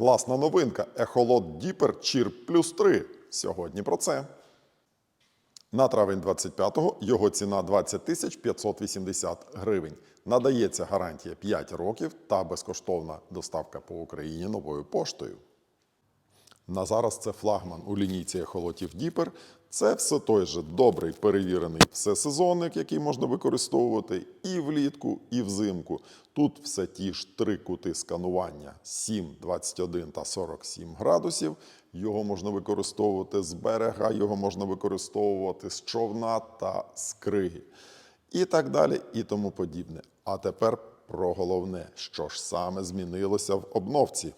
Класна новинка. Ехолот Діпер Чір плюс 3. Сьогодні про це. На травень 25-го його ціна 20 тисяч 580 гривень. Надається гарантія 5 років та безкоштовна доставка по Україні новою поштою. На зараз це флагман у лінійці ехолотів Діпер. Це все той же добрий перевірений всесезонник, який можна використовувати і влітку, і взимку. Тут все ті ж три кути сканування 7, 21 та 47 градусів. Його можна використовувати з берега, його можна використовувати з човна та з криги. І так далі, і тому подібне. А тепер про головне, що ж саме змінилося в обновці.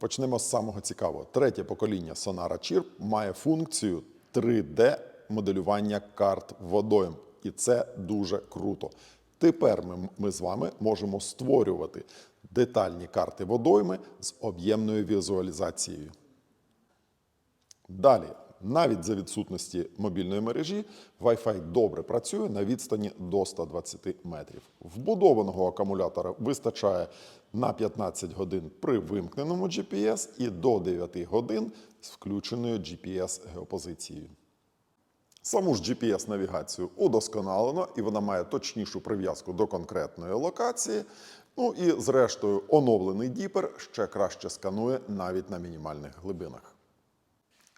Почнемо з самого цікавого. Третє покоління Sonara Chirp має функцію 3D-моделювання карт водойм. І це дуже круто. Тепер ми, ми з вами можемо створювати детальні карти водойми з об'ємною візуалізацією. Далі, навіть за відсутності мобільної мережі, Wi-Fi добре працює на відстані до 120 метрів. Вбудованого акумулятора вистачає на 15 годин при вимкненому GPS і до 9 годин з включеною GPS-геопозицією. Саму ж GPS-навігацію удосконалено, і вона має точнішу прив'язку до конкретної локації. Ну і, зрештою, оновлений діпер ще краще сканує навіть на мінімальних глибинах.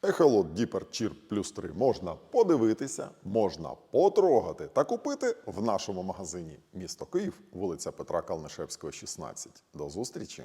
Ехолот Діпер Чір плюс 3 можна подивитися, можна потрогати та купити в нашому магазині місто Київ, вулиця Петра Калнишевського, 16. До зустрічі!